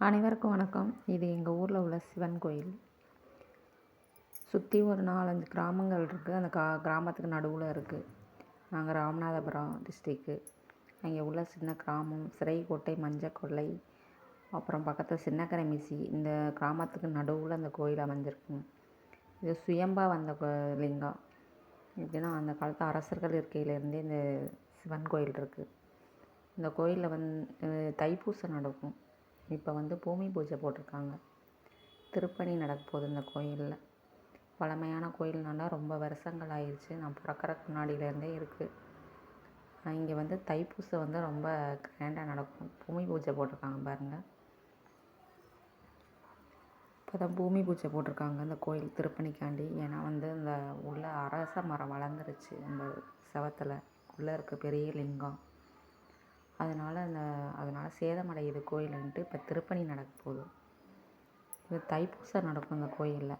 அனைவருக்கும் வணக்கம். இது எங்கள் ஊரில் உள்ள சிவன் கோயில். சுற்றி ஒரு நாலஞ்சு கிராமங்கள் இருக்குது அந்த கா கிராமத்துக்கு நடுவில் இருக்குது நாங்கள் ராமநாதபுரம் டிஸ்ட்ரிக்கு அங்கே உள்ள சின்ன கிராமம் சிறைக்கோட்டை மஞ்சக்கொல்லை அப்புறம் பக்கத்தில் சின்னக்கரை மிசி. இந்த கிராமத்துக்கு நடுவில் அந்த கோயில் அமைஞ்சிருக்குங்க இது சுயம்பா வந்த லிங்கம். எப்படின்னா அந்த காலத்து அரசர்கள் இருக்கையிலேருந்தே இந்த சிவன் கோயில் இருக்குது இந்த கோயிலில் வந் தைப்பூசம் நடக்கும். இப்போ வந்து பூமி பூஜை போட்டிருக்காங்க. திருப்பணி நடக்கப்போகுது இந்த கோயிலில். பழமையான கோயில்னால ரொம்ப வருஷங்கள் ஆயிடுச்சு நான் பிறக்கறக்கு முன்னாடியிலேருந்தே இருக்குது இங்கே வந்து தைப்பூசம் வந்து ரொம்ப கிராண்டாக நடக்கும். பூமி பூஜை போட்டிருக்காங்க பாருங்கள் இப்போ தான் பூமி பூஜை போட்டிருக்காங்க அந்த கோயில் திருப்பணிக்காண்டி. ஏன்னா வந்து இந்த உள்ள அரச மரம் வளர்ந்துருச்சு. அந்த செவத்தில். உள்ளே இருக்க பெரிய லிங்கம். அதனால் அந்த அதனால் சேதமடையுது கோயிலுன்ட்டு இப்போ திருப்பணி நடக்க போகுது. இது தைப்பூசம் நடக்கும் இந்த கோயிலில்.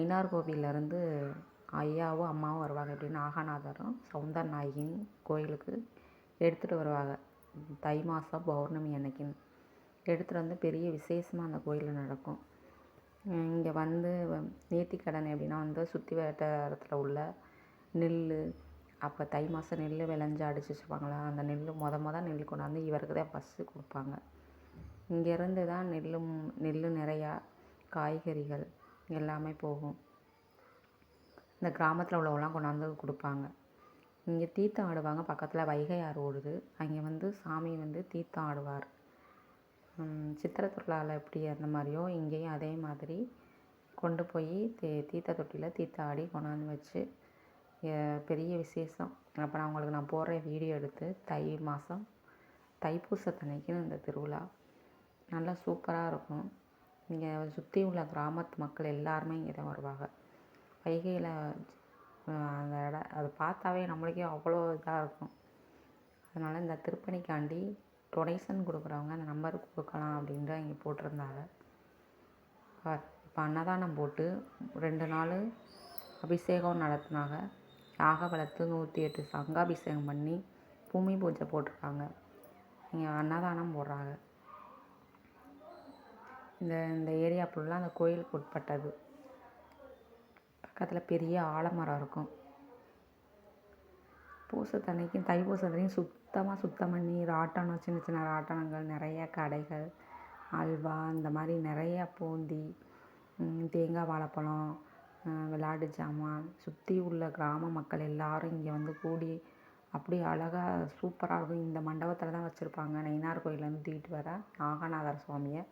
ஐனார் கோவிலேருந்து ஐயாவும் அம்மாவும் வருவாங்க. எப்படின்னா நாகநாதரும் சவுந்தர நாயகியும் கோயிலுக்கு எடுத்துகிட்டு வருவாங்க. தை மாதம் பௌர்ணமி அன்னைக்குன்னு. எடுத்துகிட்டு வந்து பெரிய விசேஷமாக அந்த கோயிலில் நடக்கும். இங்கே வந்து நேர்த்திக்கடன் எப்படின்னா வந்து சுற்றி வட்டாரத்தில் உள்ள நெல் அப்போ தை மாதம் நெல் விளைஞ்சு அடிச்சு வச்சுருப்பாங்களா? அந்த நெல் மொதல் மொதல் நெல் கொண்டாந்து இவருக்கு தான் ஃபஸ்ட்டு கொடுப்பாங்க. இங்கேருந்து தான் நெல்லும் நெல் நிறையா காய்கறிகள் எல்லாமே போகும். இந்த கிராமத்தில் உள்ளவங்களாம் கொண்டாந்து கொடுப்பாங்க. இங்கே தீர்த்தம் ஆடுவாங்க. பக்கத்தில் வைகை ஆறு ஓடுது. அங்கே வந்து சாமி வந்து தீர்த்தம் ஆடுவார். சித்திரை திருவிழாவில் எப்படி அந்த மாதிரியோ இங்கேயும் அதே மாதிரி கொண்டு போய் தீ தீர்த்த தொட்டியில் தீர்த்தம் ஆடி கொண்டாந்து வச்சு பெரிய விசேஷம். அப்போ நான் நான் போடுற வீடியோ எடுத்து தை மாதம் தைப்பூசத்தன்னைக்கு இந்த திருவிழா. நல்லா சூப்பராக இருக்கும். இங்கே சுற்றி உள்ள கிராமத்து மக்கள் எல்லாருமே இங்கே தான் வருவாங்க. வைகையில் அந்த இடம் அதை பார்த்தாவே நம்மளுக்கே அவ்வளோ இதாக இருக்கும். அதனால் இந்த திருப்பணிக்காண்டி டொனேஷன் கொடுக்குறவங்க அந்த நம்பருக்கு கொடுக்கலாம் அப்படின்ட்டு இங்கே போட்டிருந்தாங்க. இப்போ அன்னதானம் போட்டு ரெண்டு நாள் அபிஷேகம் நடத்தினாங்க. யாக வளர்த்து நூற்றி எட்டு சங்காபிஷேகம் பண்ணி பூமி பூஜை போட்டிருக்காங்க. இங்கே அன்னதானம் போடுறாங்க. இந்த இந்த ஏரியா ஃபுல்லாக அந்த கோயிலுக்கு உட்பட்டது. பக்கத்தில் பெரிய ஆலமரம் இருக்கும். பூசத்தன்னைக்கும் தைப்பூசத்தன்னைக்கும் சுத்தமாக சுத்தம் பண்ணி ராட்டணம் சின்ன சின்ன ராட்டணங்கள் நிறைய கடைகள் அல்வா இந்த மாதிரி நிறைய பூந்தி தேங்காய் வாழைப்பழம் விளாட்டு ஜாமான் சுற்றி உள்ள கிராம மக்கள் எல்லாரும் இங்கே வந்து கூடி அப்படி அழகாக சூப்பராக இருக்கும். இந்த மண்டபத்தில் தான் வச்சுருப்பாங்க. நயினார் கோயிலேருந்து தூக்கிட்டு வர நாகநாதர் சுவாமியை.